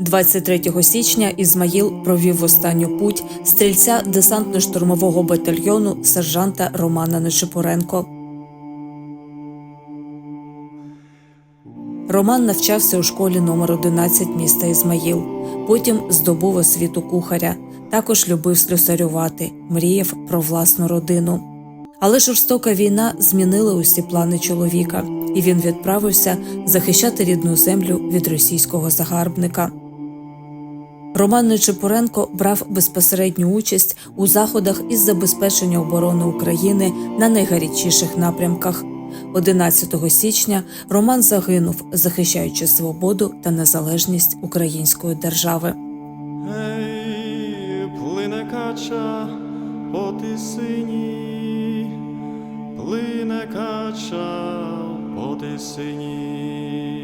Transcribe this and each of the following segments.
23 січня Ізмаїл провів в останню путь стрільця десантно-штурмового батальйону сержанта Романа Нечипоренко. Роман навчався у школі номер 11 міста Ізмаїл. Потім здобув освіту кухаря. Також любив слюсарювати, мріяв про власну родину. Але жорстока війна змінила усі плани чоловіка, і він відправився захищати рідну землю від російського загарбника. Роман Нечипоренко брав безпосередню участь у заходах із забезпечення оборони України на найгарячіших напрямках. 11 січня Роман загинув, захищаючи свободу та незалежність української держави. Ей, плине кача по тисині, плине кача по тисині.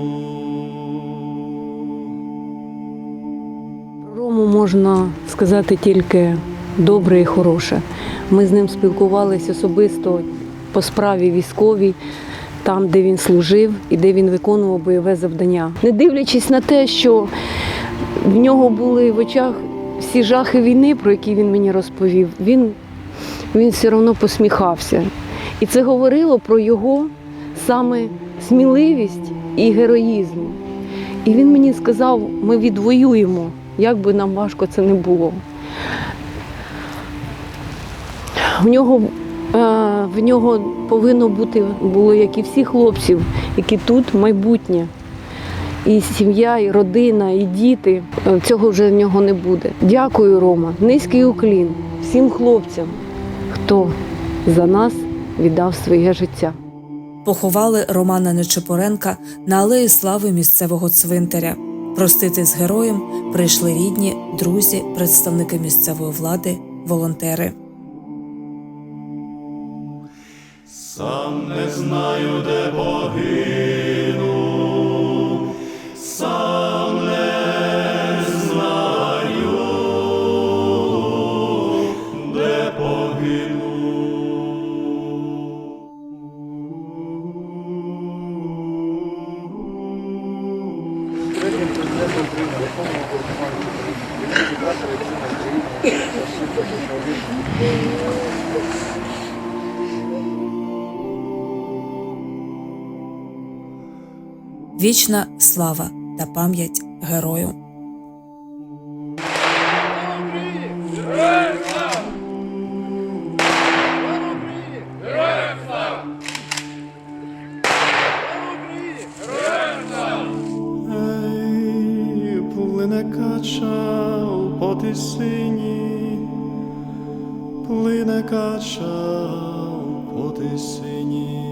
Рому можна сказати тільки добре і хороше. Ми з ним спілкувалися особисто по справі військовій, там, де він служив і де він виконував бойове завдання. Не дивлячись на те, що в нього були в очах всі жахи війни, про які він мені розповів, він, він все одно посміхався. І це говорило про його саме сміливість і героїзм. І він мені сказав, ми відвоюємо, як би нам важко це не було. В нього, е, в нього повинно бути було, як і всіх хлопців, які тут майбутнє. І сім'я, і родина, і діти. Е, Цього вже в нього не буде. Дякую, Рома. Низький уклін всім хлопцям, хто за нас віддав своє життя. Поховали Романа Нечипоренка на алеї слави місцевого цвинтаря. Простити з героєм прийшли рідні, друзі, представники місцевої влади, волонтери. Сам не знаю, де погину, Вічна слава та пам'ять герою. Ей, плине кача по тисині, плине кача поти тисині.